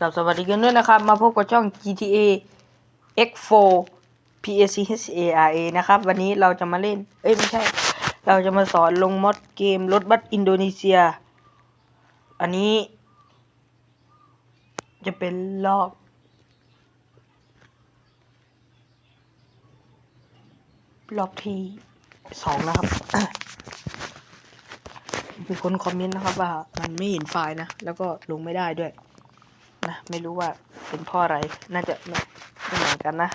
กับสวัสดีกันด้วยนะครับ มาพบกับช่อง GTA X4 PSCHARA นะครับ วันนี้เราจะมาเล่น เอ้ย ไม่ใช่ เราจะมาสอนลงมอดเกมรถบัสอินโดนีเซีย อันนี้ จะเป็นรอบรอบที่สองนะครับ มีคนคอมเมนต์นะครับว่ามันไม่เห็นไฟล์นะ แล้วก็ลงไม่ได้ด้วย นะ ไม่รู้ว่าเป็นเพ่ออะไร น่าจะไม่ไม่เหมือนกันนะ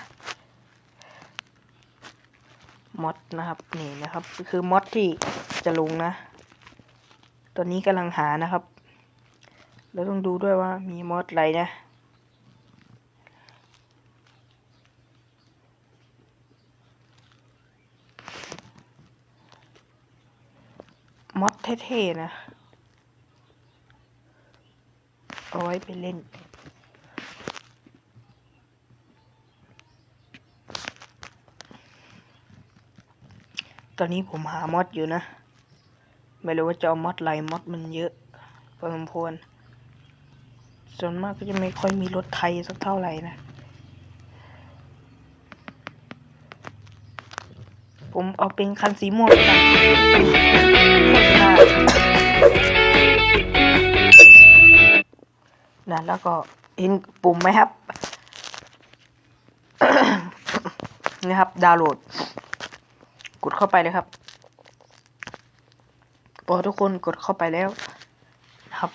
มอดนะครับ นี่นะครับ คือมอดที่จะลงนะตอนนี้กำลังหานะครับแล้วต้องดูด้วยว่ามีมอดอะไรนะมอดเท่ๆนะ เอาไว้ไปเล่น ตอนนี้ผมหามอดอยู่นะ ไม่รู้ว่าจะเอามอดอะไรมอดมันเยอะพอสมควรส่วนมากก็จะไม่ค่อยมีรถไทยสักเท่าไหร่นะ ผมเอาเป็นคันสีม่วงกันนะแล้วก็เห็นปุ่มไหมครับนี่ครับ ดาวน์โหลด กดเข้าไปเลยครับพอทุกคนกดเข้าไปแล้วนะครับ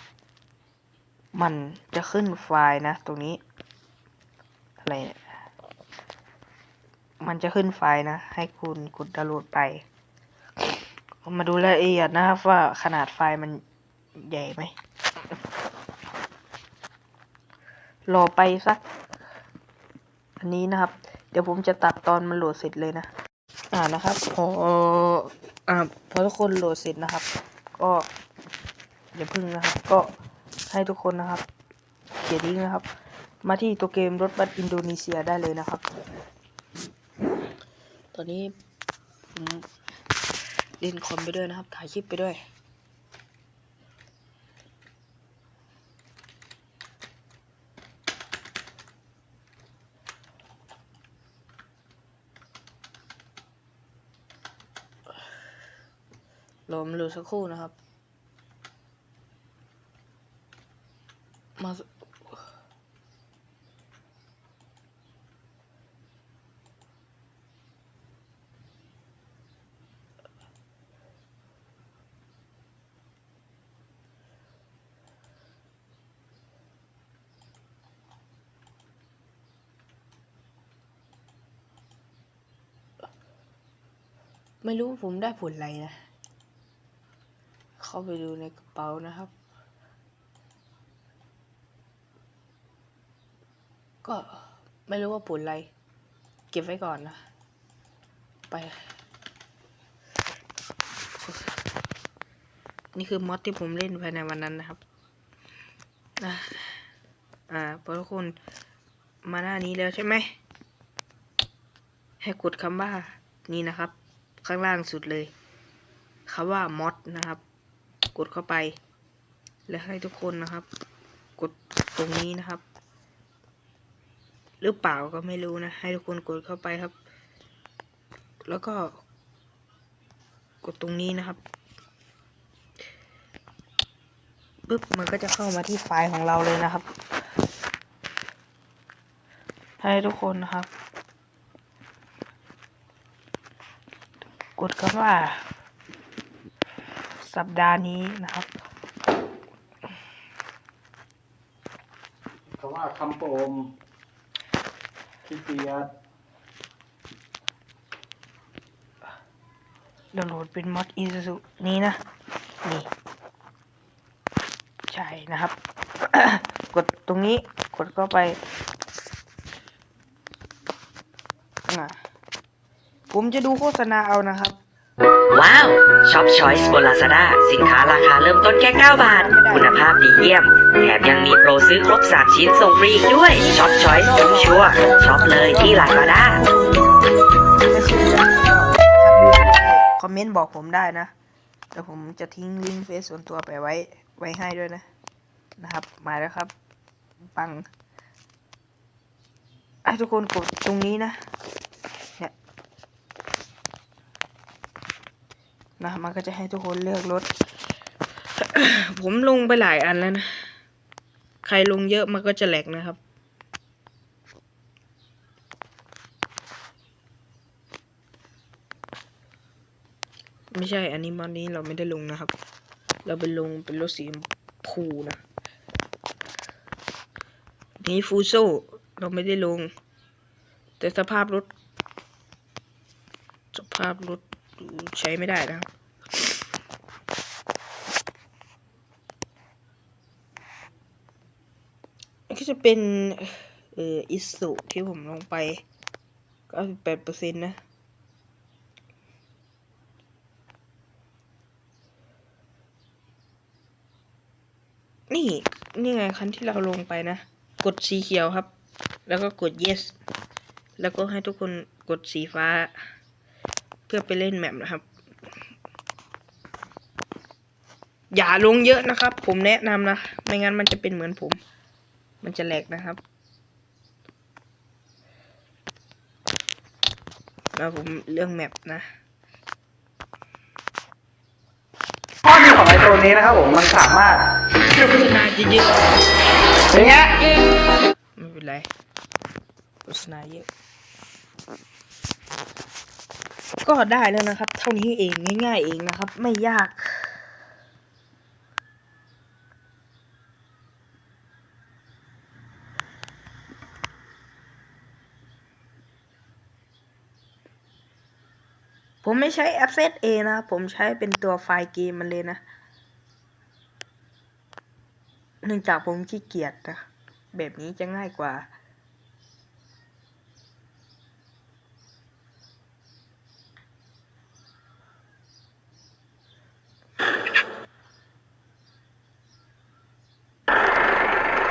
มันจะขึ้นไฟล์นะ ตรงนี้อะไรเนี่ยมันจะขึ้นไฟล์นะ ให้คุณกดดาวน์โหลดไป มาดูรายละเอียดนะครับว่าขนาดไฟล์มันใหญ่ไหมรอไปสัก อันนี้นะครับ เดี๋ยวผมจะตัดตอนมันโหลดเสร็จเลยนะ อ่านะครับ พออ่าพอทุกคนโหลดเสร็จนะครับ ก็อย่าพึ่งนะครับ ก็ให้ทุกคนนะครับเขียนลิงก์นะครับ มาที่ตัวเกมรถบัสอินโดนีเซียได้เลยนะครับ ตอนนี้ผมเล่นคอมไปด้วยนะครับถ่ายคลิปไปด้วย รอมนรูสักครู่นะครับ มาไม่รู้ผมได้ผลอะไรนะ เข้าไปดูในกระเป๋านะครับ ก็ไม่รู้ว่าผลอะไร เก็บไว้ก่อนนะ ไป นี่คือมอดที่ผมเล่นภายในวันนั้นนะครับอะอ่าพอทุกคนมาหน้านี้แล้วใช่ไหม ให้กดคำว่า นี่นะครับ ข้างล่างสุดเลยคำว่ามอดนะครับ กดเข้าไป แล้วให้ทุกคนนะครับ กดตรงนี้นะครับ หรือเปล่าก็ไม่รู้นะ ให้ทุกคนกดเข้าไปครับ แล้วก็ กดตรงนี้นะครับปึ๊บมันก็จะเข้ามาที่ไฟล์ของเราเลยนะครับ ให้ทุกคนนะครับ กดคำว่า สัปดาห์นี้นะครับคำว่าคำโปมคิเตียดดาวน์โหลดเป็นมอดอีซูนี้นะ นี่ ใช่นะครับ กดตรงนี้กดเข้าไปอะผมจะดูโฆษณาเอานะครับ ว้าวช็อปช้อยส์บนลาซาด้าสินค้าราคาเริ่มต้นแค่ 9 บาท คุณภาพดีเยี่ยม แถมยังมีโปรซื้อครบ 3 ชิ้นส่งฟรีอีกด้วยช็อปช้อยส์คุ้มชัวร์ช็อปเลยที่ลาซาด้าคอมเมนต์บอกผมได้นะเดี๋ยวผมจะทิ้งลิงก์เฟซส่วนตัวไปไว้ไว้ให้ด้วยนะ นะครับ มาแล้วครับปปังให้ทุกคนกดตรงนี้นะ เนี่ย นะมันก็จะให้ทุกคนเลือกรถ ผมลงไปหลายอันแล้วนะ ใครลงเยอะมันก็จะแหลกนะครับ ไม่ใช่อันนี้วันนี้เราไม่ได้ลงนะครับ เราไปลงเป็นรถสีชมพูนะ นี่ฟูโซเราไม่ได้ลง แต่สภาพรถ สภาพรถ ใช้ไม่ได้นะก็จะเป็น เอ่ออิสุที่ผมลงไปก็แปดเปอร์เซ็นต์นะ นี่ นี่ไงคันที่เราลงไปนะ กดสีเขียวครับ แล้วก็กด yes แล้วก็ให้ทุกคนกดสีฟ้า เพื่อไปเล่นแมปนะครับ อย่าลงเยอะนะครับ ผมแนะนำนะ ไม่งั้นมันจะเป็นเหมือนผม มันจะแหลกนะครับแล้วผมเรื่องแมปนะข้อดีของไอ้ตัวนี้นะครับผมมันสามารถโฆษณาเยอะอย่างเงี้ยๆไม่เป็นไรโฆษณาเยอะ ก็ได้แล้วนะครับ เท่านี้เองง่ายๆเองนะครับ ไม่ยาก ผมไม่ใช้แอปเซตเอนะผมใช้เป็นตัวไฟล์เกมมันเลยนะเนื่องจากผมขี้เกียจนะแบบนี้จะง่ายกว่า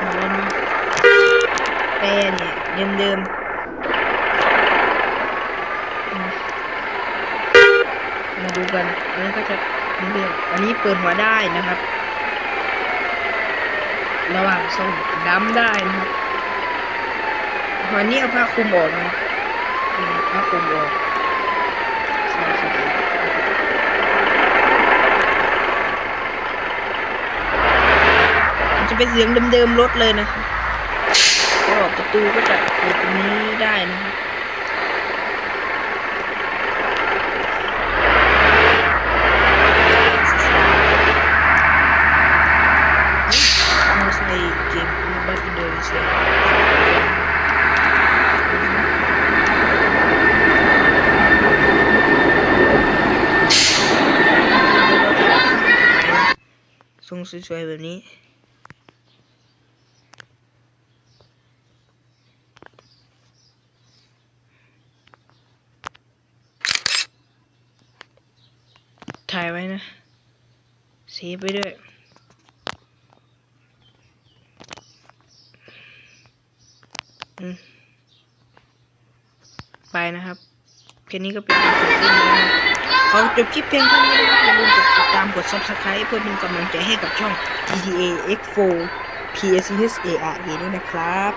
มาแล้วนะแต่ เนี่ยเดิมๆมาดูกันอันนี้ก็จะเดิมอันนี้เปิดหัวได้นะครับ ระหว่างส้มดำได้นะครับหัวนี้เอาผ้าคลุมออกนะผ้าคลุมออกจะเป็นเสียงเดิมๆรถเลยนะครับ ก็ประตูก็จะเปิดตรงนี้ได้นะครับมาใส่เกมบัตเดินเสียทรงสวยๆแบบนี้ ไว้นะเซฟไปด้วยอืมไปนะครับแค่นี้ก็เป็นการเสร็จสิ้นแล้วนะขอจบคลิปเพียงเท่านี้นะครับอย่าลืมกดติดตามกด subscribe เพื่อเป็นกำลังใจให้กับช่อง GTA X4 PSHARA ด้วยนะครับ